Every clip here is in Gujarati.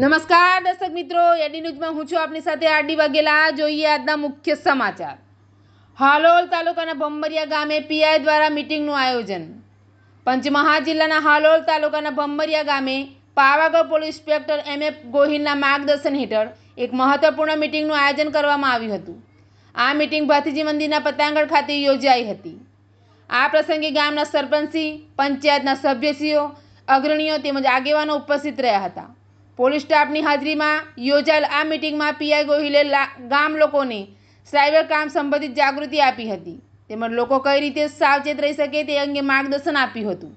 નમસ્કાર દર્શક મિત્રો, એડી ન્યૂઝમાં હું છું આપની સાથે આરડી વાઘેલા. જોઈએ આજના મુખ્ય સમાચાર. હાલોલ તાલુકાના ભંબરિયા ગામે પીઆઈ દ્વારા મીટિંગનું આયોજન. પંચમહાલ જિલ્લાના હાલોલ તાલુકાના ભંબરિયા ગામે Pavagadh police inspector M. F. ગોહિલના માર્ગદર્શન હેઠળ એક મહત્વપૂર્ણ મિટિંગનું આયોજન કરવામાં આવ્યું હતું. આ મીટિંગ ભાતીજી મંદિરના પતાંગણ ખાતે યોજાઈ હતી. આ પ્રસંગે ગામના સરપંચી, પંચાયતના સભ્યશ્રીઓ, અગ્રણીઓ તેમજ આગેવાનો ઉપસ્થિત રહ્યા હતા. પોલીસ સ્ટાફની હાજરીમાં યોજાયેલ આ મિટિંગમાં પીઆઈ ગોહિલે ગામ લોકોને સાયબર કામ સંબંધિત જાગૃતિ આપી હતી. તેમજ લોકો કઈ રીતે સાવચેત રહી શકે તે અંગે માર્ગદર્શન આપ્યું હતું.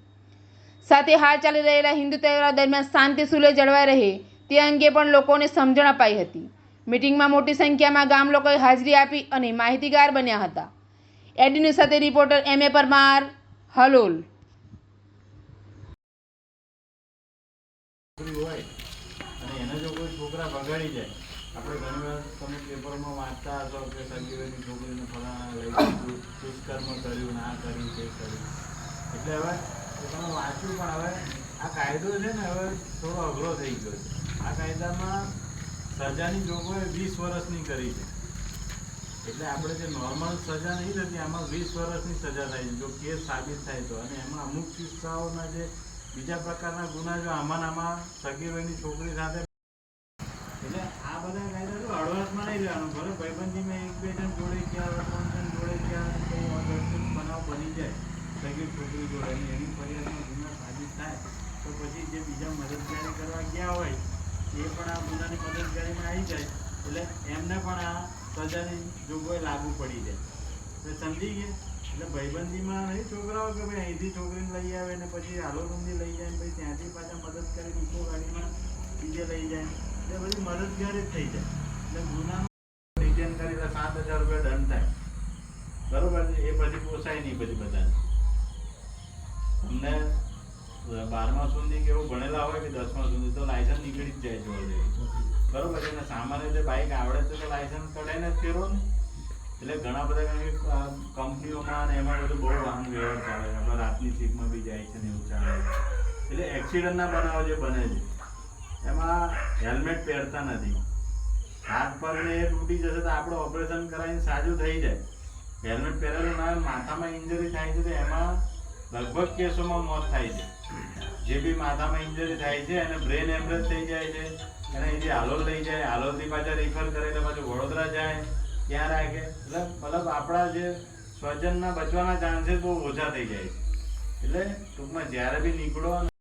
સાથે હાલ ચાલી રહેલા હિન્દુ તહેવારો દરમિયાન શાંતિ સુલે જળવાઈ રહે તે અંગે પણ લોકોને સમજણ અપાઈ હતી. મિટિંગમાં મોટી સંખ્યામાં ગામ લોકોએ હાજરી આપી અને માહિતીગાર બન્યા હતા. એડીન્યૂઝ સાથે રિપોર્ટર એમ એ પરમાર, હલોલ. અને એને જો કોઈ છોકરા બગાડી જાય, આપણે ઘણીવાર તમે પેપરમાં વાંચતા હશો કે સંગીતની છોકરીને ફલાણા લઈ દીધું દુષ્કર્મ કર્યું, ના કર્યું, તે કર્યું. એટલે હવે તમે વાંચ્યું પણ હવે આ કાયદો છે ને હવે થોડો અઘરો થઈ ગયો છે. આ કાયદામાં સજાની જોગવાઈ વીસ વર્ષની કરી છે. એટલે આપણે જે નોર્મલ સજા નહીં થતી, આમાં વીસ વર્ષની સજા થાય છે. જો કેસ સાબિત થાય તો. અને એમાં અમુક કિસ્સાઓના જે બીજા પ્રકારના ગુના જો આમાં આમાં સગીર વયની છોકરી સાથે એટલે આ બધા કાયદા જો હળવાશમાં નહીં લેવાનું. ભલે ભાઈબંધીમાં એક, બે જણ જોડે ગયા, ત્રણ જણ જોડે ગયા બનાવ બની જાય. સગીર છોકરી જોડે. એની ફરિયાદમાં ગુના સાબિત થાય, તો પછી જે બીજા મદદગારી કરવા ગયા હોય, એ પણ આ ગુનાની મદદગારીમાં આવી જાય. એટલે એમને પણ આ સજાની જોગવાઈ લાગુ પડી જાય. એટલે સમજી ગયા? એટલે ભાઈબંધીમાં નહીં છોકરાઓ કે ભાઈ અહીંથી છોકરીને લઈ આવે ને પછી હાલોલંદી લઈ જાય પછી ત્યાંથી પાછા મદદ કરી ઇકો ગાડીમાં બીજે લઈ જાય. એટલે બધી મદદગાર જ થઈ જાય. એટલે ગુનામાં રિટર્ન કરી તો સાત હજાર રૂપિયા દંડ થાય. બરોબર છે? એ પછી પોસાય નહીં બધી બધાને. અમને બારમા સુધી કે એવું ભણેલા હોય કે દસમા સુધી તો લાયસન્સ નીકળી જ જાય જોડે બરોબર છે? સામાન્ય રીતે બાઇક આવડે તો લાયસન્સ કઢાઈને જ ફેરવો ને. એટલે ઘણા બધા કંપનીઓમાં ને એમાં બધું બહુ વાહન વ્યવહાર ચાલે છે. આપણે રાતની શીખમાં બી જાય છે ને એવું ચાલે છે. એટલે એક્સિડન્ટના બનાવો જે બને છે, એમાં હેલ્મેટ પહેરતા નથી. હાથ પર ને એ તૂટી જશે તો આપણે ઓપરેશન કરાવીને સાજું થઈ જાય. હેલ્મેટ પહેરેલું ના માથામાં ઇન્જરી થાય છે તો એમાં લગભગ કેસોમાં મોત થાય છે. જે બી માથામાં ઇન્જરી થાય છે અને બ્રેન એમરેજ થઈ જાય છે અને અહીંથી હાલોલ લઈ જાય, હાલોલથી પાછા રિફર કરે એટલે પાછું વડોદરા જાય. ત્યાં રાખે. એટલે મતલબ આપણા જે સ્વજનના બચવાના ચાન્સીસ બહુ ઓછા થઈ જાય છે. એટલે ટૂંકમાં જ્યારે બી નીકળો